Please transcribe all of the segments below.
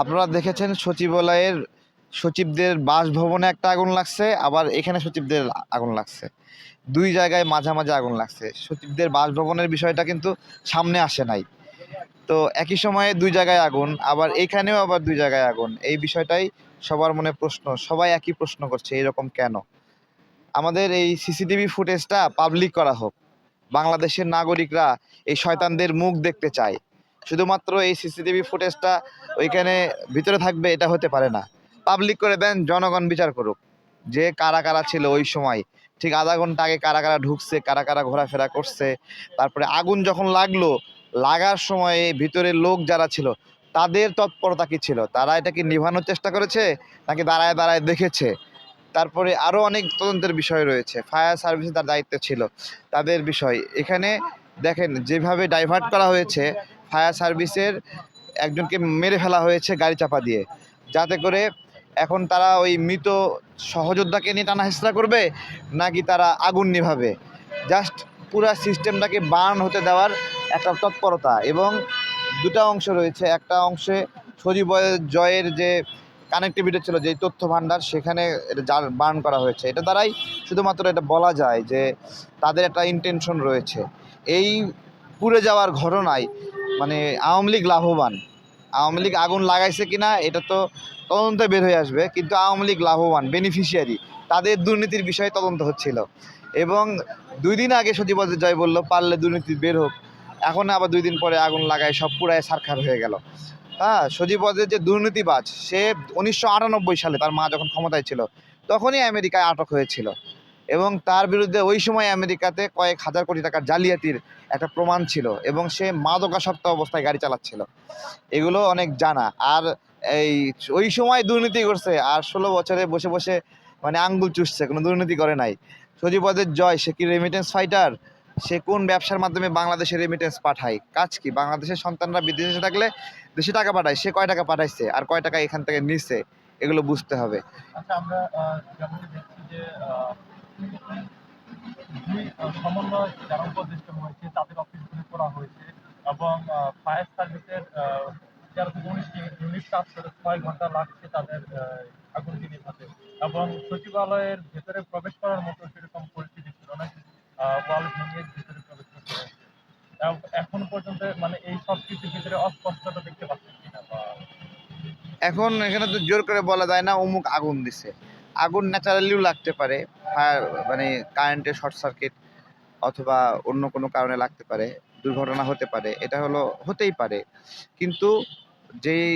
আপনারা দেখেছেন সচিবালয়ের সচিবদের বাসভবনে একটা আগুন লাগছে, আবার এখানে সচিবদের আগুন লাগছে। দুই জায়গায় মাঝামাঝি আগুন লাগছে। সচিবদের বাসভবনের বিষয়টা কিন্তু সামনে আসে নাই। তো একই সময়ে দুই জায়গায় আগুন, আবার এখানেও আবার দুই জায়গায় আগুন। এই বিষয়টাই সবার মনে প্রশ্ন, সবাই একই প্রশ্ন করছে, এরকম কেন? আমাদের এই সিসিটিভি ফুটেজটা পাবলিক করা হোক। বাংলাদেশের নাগরিকরা এই শয়তানদের মুখ দেখতে চায়। শুধুমাত্র এই সিসিটিভি ফুটেজটা ওইখানে ভিতরে থাকবে, এটা হতে পারে না। পাবলিক করে দেন, জনগণ বিচার করুক। যে কারা কারা ছিল ওই সময়, ঠিক আধা ঘণ্টা আগে কারা কারা ঢুকছে, কারা কারা ঘোরাফেরা করছে, তারপরে আগুন যখন লাগল, লাগার সময়ে ভিতরে লোক যারা ছিল, তাদের তৎপরতা কি ছিল? তারা এটা কি নিভানোর চেষ্টা করেছে, নাকি দাঁড়ায় দাঁড়ায় দেখেছে? তারপরে আরও অনেক তদন্তের বিষয় রয়েছে। ফায়ার সার্ভিসে তার দায়িত্ব ছিল। তাদের বিষয়, এখানে দেখেন, যেভাবে ডাইভার্ট করা হয়েছে ফায়ার সার্ভিসের একজনকে মেরে ফেলা হয়েছে গাড়ি চাপা দিয়ে। যাতে করে এখন তারা ওই মৃত সহযোদ্ধাকে নিয়ে টানা হেঁচড়া করবে, নাকি তারা আগুন নিভাবে। জাস্ট পুরা সিস্টেমটাকে বার্ন হতে দেওয়ার একটা তৎপরতা এবং দুটা অংশ রয়েছে। একটা অংশে সজীব জয়ের যে কানেক্টিভিটি ছিল যে তথ্য ভাণ্ডার, সেখানে এটা বার্ন করা হয়েছে। এটা দ্বারাই শুধুমাত্র এটা বলা যায় যে তাদের একটা ইন্টেনশন রয়েছে। এই পুড়ে যাওয়ার ঘটনায় মানে আওয়ামী লীগ লাভবান। আওয়ামী লীগ আগুন লাগাইছে কিনা, এটা তো তদন্তে বের হয়ে আসবে, কিন্তু আওয়ামী লীগ লাভবান বেনিফিশিয়ারি তাদের দুর্নীতির বিষয়ে তদন্ত হচ্ছিল। এবং দুই দিন আগে সচিব জয় বলল, পারলে দুর্নীতি বের হোক। এখন আবার দুই দিন পরে আগুন লাগায় সব পুরায় সারখার হয়ে গেল। হ্যাঁ সজীব ওয়াজেদ যে দুর্নীতিবাজ, সে উনিশশো আটানব্বই সালে তার মা যখন ক্ষমতায় ছিল, তখনই আমেরিকায় আটক হয়েছিল। এবং তার বিরুদ্ধে ওই সময় আমেরিকাতে কয়েক হাজার কোটি টাকার জালিয়াতির একটা প্রমাণ ছিল এবং সে মাদকাসক্ত অবস্থায় গাড়ি চালাচ্ছিল। এগুলো অনেক জানা। আর এই ওই সময় দুর্নীতি করছে, আর ষোলো বছরে বসে বসে মানে আঙ্গুল চুষছে, কোনো দুর্নীতি করে নাই। সজীব জয়, সে কি রেমিটেন্স ফাইটার সে কোন ব্যবসার মাধ্যমে বাংলাদেশে রেমিটেন্স পাঠায়? কাজ কি? বাংলাদেশের সন্তানরা বিদেশে থাকলে দেশে টাকা পাঠায়? সে কয় টাকা পাঠাইছে? আর কয় টাকা এখান থেকে নিচ্ছে এগুলো বুঝতে হবে। আচ্ছা আমরা দেখছি যে সমন্বয় যারা উপদেষ্টা হয়েছে তাদের অফিস ঘুরে করা হয়েছে এবং ফায়ার সার্ভিসের ছয় ঘণ্টা লাগছে তাদের এবং সচিবালয়ের ভেতরে প্রবেশ করার মতো সেরকম পরিস্থিতি প্রবেশ করতে এখন পর্যন্ত মানে এই সব কিছুর ভিতরে দেখতে পাচ্ছেন এখন এখানে তো জোর করে বলা যায় না, অমুক আগুন দিছে। আগুন ন্যাচারালিও লাগতে পারে ফায়ার মানে কারেন্টের শর্ট সার্কিট অথবা অন্য কোনো কারণে লাগতে পারে দুর্ঘটনা হতে পারে এটা হলো হতেই পারে। কিন্তু যেই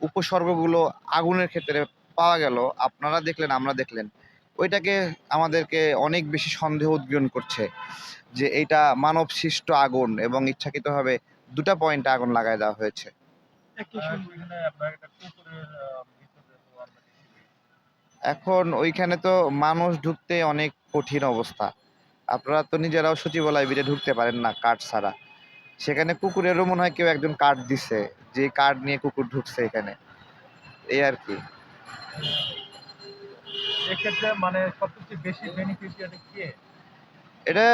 উপসর্গগুলো আগুনের ক্ষেত্রে পাওয়া গেল আপনারা দেখলেন আমরা দেখলেন ওইটাকে আমাদেরকে অনেক বেশি সন্দেহ উদ্গীরণ করছে যে এটা মানব সৃষ্ট আগুন এবং ইচ্ছাকৃতভাবে দুটা পয়েন্টে আগুন লাগাই দেওয়া হয়েছে। একই সঙ্গে আপনার একটা কুকুরের আহ, ভিতরে তো আমরা দেখি। এখন ওইখানে তো মানুষ ঢুকতে অনেক কঠিন অবস্থা। আপনারা তো নিজেরাও সচিবালয় বিরে ঢুকতে পারেন না কার্ড ছাড়া। সেখানে কুকুরেরও মনে হয় কেউ একজন কার্ড দিছে যে কার্ড নিয়ে কুকুর ঢুকছে এখানে। এই আর কি। এক্ষেত্রে মানে সবচেয়ে বেশি বেনিফিশিয়ারি কে? এটা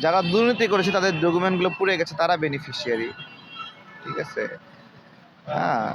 যারা দুর্নীতি করেছে তাদের ডকুমেন্টগুলো পুড়ে গেছে তারা বেনিফিশিয়ারি ঠিক আছে? হ্যাঁ।